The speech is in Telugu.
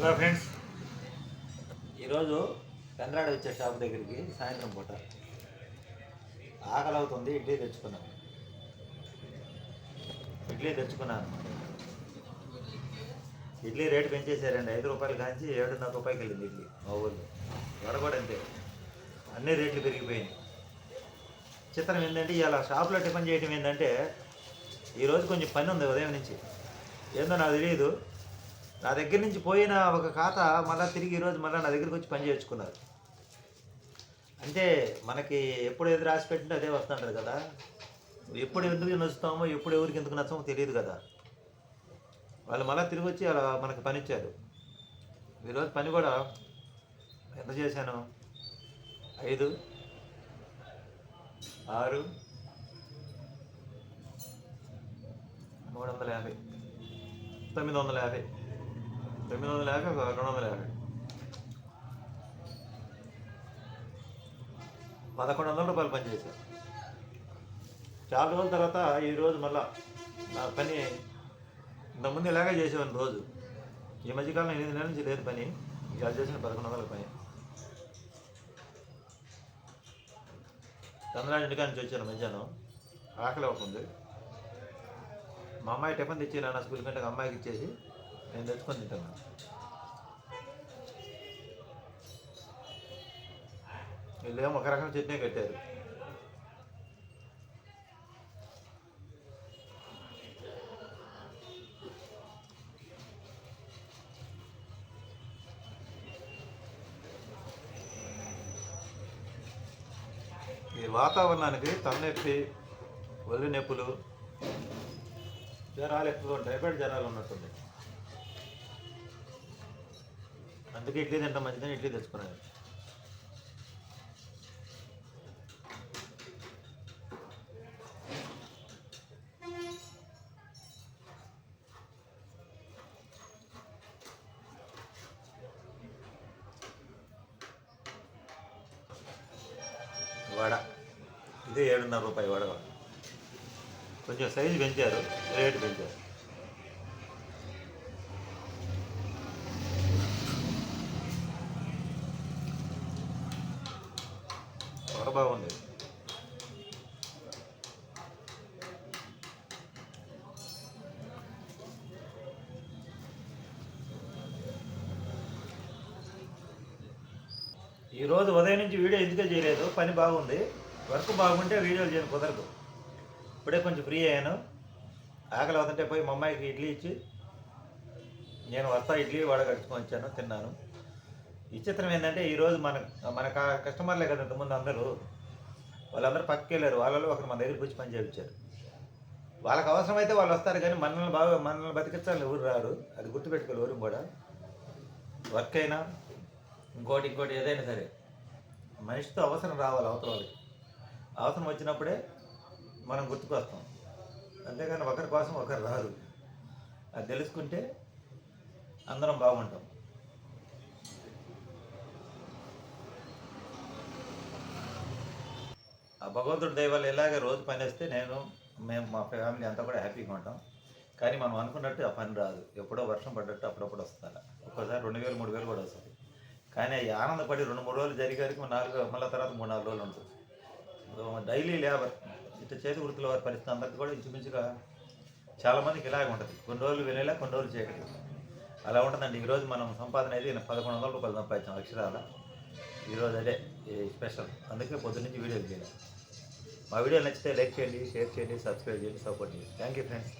హలో ఫ్రెండ్స్ ఈరోజు చంద్రాడు వచ్చే షాప్ దగ్గరికి సాయంత్రం పూట. ఆకలి అవుతుంది ఇడ్లీ తెచ్చుకున్నాను ఇడ్లీ తెచ్చుకున్నాను. ఇడ్లీ రేటు పెంచేశారండి. ఐదు రూపాయలు కాంచి ఏడున్నర రూపాయలకి వెళ్ళింది ఇడ్లీ మా ఊళ్ళో వడ కూడా అంతే. అన్ని రేట్లు పెరిగిపోయినాయి. చిత్రం ఏంటంటే ఇలా షాప్లో టిఫిన్ చేయడం ఏంటంటే ఈరోజు కొంచెం పని ఉంది ఉదయం నుంచి. ఏందో నాకు తెలియదు. నా దగ్గర నుంచి పోయిన ఒక ఖాతా మళ్ళీ తిరిగి ఈరోజు మళ్ళీ నా దగ్గరికి వచ్చి పని అంటే మనకి ఎప్పుడు ఏది రాసి పెట్టింటే అదే వస్తుంటారు కదా. ఎప్పుడు ఎందుకు నచ్చుతామో ఎప్పుడు ఎవరికి ఎందుకు నచ్చమో తెలియదు కదా. వాళ్ళు మళ్ళీ తిరిగి వచ్చి అలా మనకి పని ఇచ్చారు. ఈరోజు పని కూడా ఎంత చేశాను? ఐదు ఆరు మూడు వందల యాభై తొమ్మిది వందల యాభై. తొమ్మిది వందల యాభై ఒక రెండు వందల యాభై పదకొండు వందల రూపాయలు పనిచేశారు చాలా రోజుల తర్వాత ఈరోజు మళ్ళా నా పని ఇంతకుముందు ఇలాగే చేసేవాడిని రోజు ఈ మధ్యకాలం ఎనిమిది నెలల నుంచి లేదు పని ఇవాళ చేసిన పదకొండు వందల పని చంద్రాజు ఇంటికా నుంచి వచ్చాను మధ్యాహ్నం ఆకలి అవుతుంది మా అమ్మాయి టిఫిన్ తెచ్చి నాన్న స్కూల్ కంటే అమ్మాయికి ఇచ్చేసి నేను తెచ్చుకొని తింటాను. వీళ్ళేమో ఒక రకం చట్నీ కట్టారు. ఈ వాతావరణానికి తలనొప్పి ఒళ్ళు నొప్పులు జ్వరాలు ఎక్కువ ఉంటాయి బయట జ్వరాలు ఉన్నట్టుంది అందుకే ఇడ్లీ తింటాం మంచిదని ఇడ్లీ తెచ్చుకున్నాను వడ. ఇది ఏడున్నర రూపాయి వడ. కొంచెం సైజు పెంచారు రేటు పెంచారు. బాగుంది. ఈరోజు ఉదయం నుంచి వీడియో ఎందుకే చేయలేదు? పని బాగుంది. వర్క్ బాగుంటే వీడియోలు చేయను కుదరదు. ఇప్పుడే కొంచెం ఫ్రీ అయ్యాను. ఆకలి అవుతుంటే పోయి మా అమ్మాయికి ఇడ్లీ ఇచ్చి నేను వస్తా ఇడ్లీ వడ కట్టుకొని వచ్చాను తిన్నాను. విచిత్రం ఏంటంటే ఈరోజు మన మన కస్టమర్లే కదా ఇంతకుముందు అందరూ వాళ్ళందరూ పక్కకి వెళ్ళారు వాళ్ళలో ఒకరు మన దగ్గరికి వచ్చి పని చేయించారు వాళ్ళకి అవసరమైతే వాళ్ళు వస్తారు కానీ మనల్ని బాగా మనల్ని బతికించాలని ఎవరు రారు. అది గుర్తుపెట్టుకోవాలి ఎవరు కూడా. వర్క్ అయినా ఇంకోటి ఇంకోటి ఏదైనా సరే. మనిషితో అవసరం రావాలి అవతల వాళ్ళకి. అవసరం వచ్చినప్పుడే మనం గుర్తుకొస్తాం. అంతేగాని ఒకరి కోసం ఒకరు రారు. అది తెలుసుకుంటే అందరం బాగుంటాం ఆ భగవంతుడి దైవాలు ఇలాగే రోజు పని వస్తే నేను మేము మా ఫ్యామిలీ అంతా కూడా హ్యాపీగా ఉంటాం. కానీ మనం అనుకున్నట్టు ఆ పని రాదు. ఎప్పుడో వర్షం పడ్డట్టు అప్పుడప్పుడు వస్తుంది ఒక్కోసారి రెండు వేలు మూడు వేలు కూడా వస్తుంది. కానీ అవి ఆనందపడి రెండు మూడు రోజులు జరిగారికి నాలుగు మళ్ళీ తర్వాత మూడు నాలుగు రోజులు ఉంటుంది. డైలీ లేబర్ ఇట్లా చేతి వృత్తుల వారి పరిస్థితి అందరికీ కూడా ఇంచుమించుగా చాలామందికి ఇలాగే ఉంటుంది. కొన్ని రోజులు వినేలా కొన్ని రోజులు చేయకటి అలా ఉంటుందండి. ఈరోజు మనం సంపాదన అయితే పదకొండు వందల రూపాయలు సంపాదించాం. అక్షరాల ఈరోజు అదే స్పెషల్. అందుకే పొద్దున్నుంచి వీడియోలు చేయాలి మా వీడియో నచ్చితే లైక్ చేయండి షేర్ చేయండి సబ్స్క్రైబ్ చేయండి సపోర్ట్ చేయండి. Thank you friends